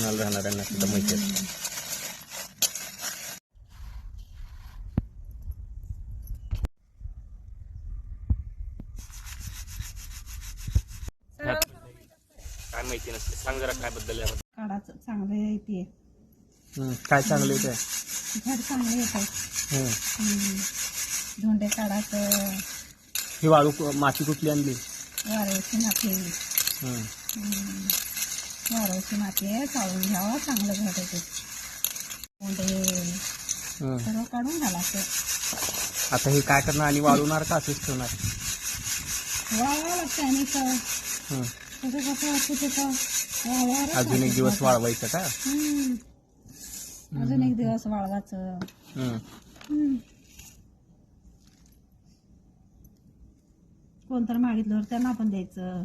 कोकणाला राहणाऱ्यांना सुद्धा माहिती असतं काय माहिती नसते सांग जरा काय बद्दल काढाचं चांगलं येते काय चांगलं येते झाड चांगलं येतात धोंडे काढाचं ही वाळू माती कुठली आणली? वारवची माती. वारवची माती आहे चाळून घ्यावं चांगलं धोंडे हं. सर्व काढून घालायचं आता हे काय करणार आणि वाळवणार का असंच ठेवणार वाळवावं लागतं आणि हं. कसं कसं असतं त्याचं अजून एक दिवस वाळवायचं का. अजून एक दिवस वाळवायचं हं. हम्म. कोणतर मागितलं त्यांना आपण द्यायचं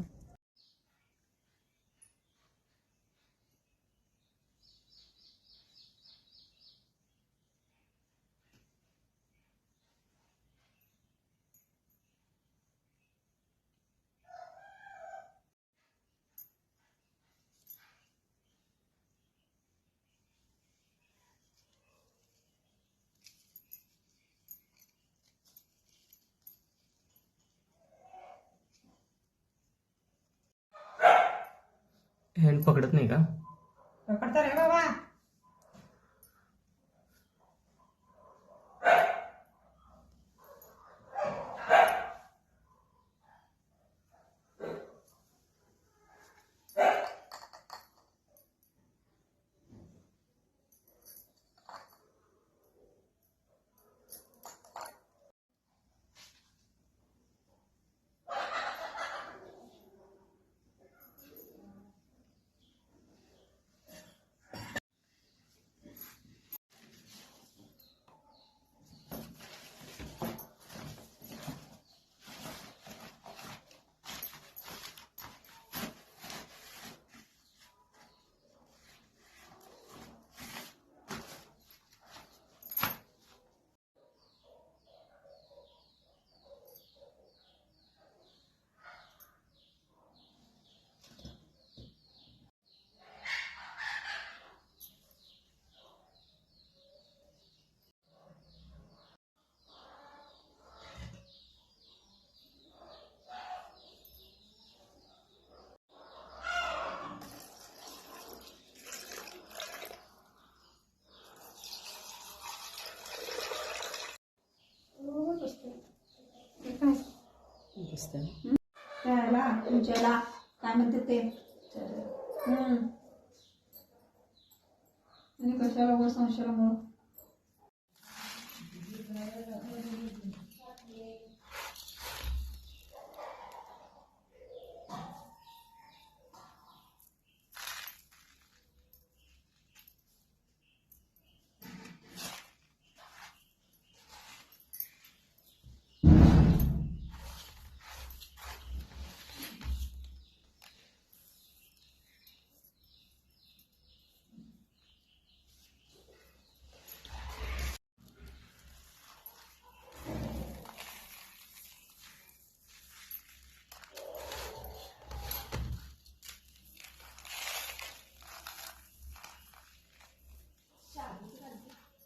ಹೆಣ್ಣು ಪಕಡತ್ನ ಈಗ ಪಕಡ್ತಾರೆ पकडता त्याला तुमच्याला काय म्हणते ते? हम्म. आणि कशाला वर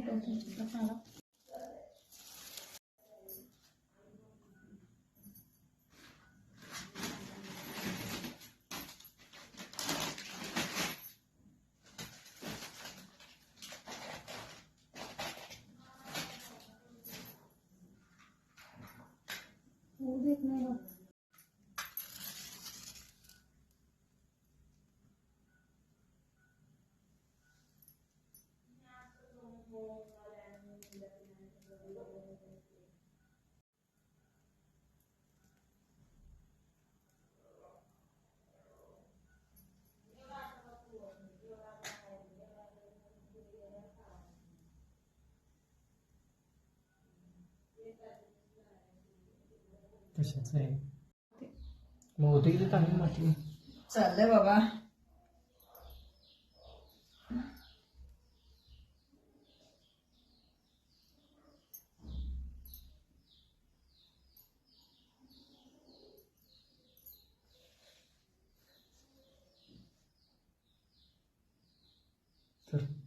như tôi thì chúng ta sao đó Hãy subscribe cho kênh तशाच आहे? मग होते किती चांगली माती? चाललंय बाबा. तर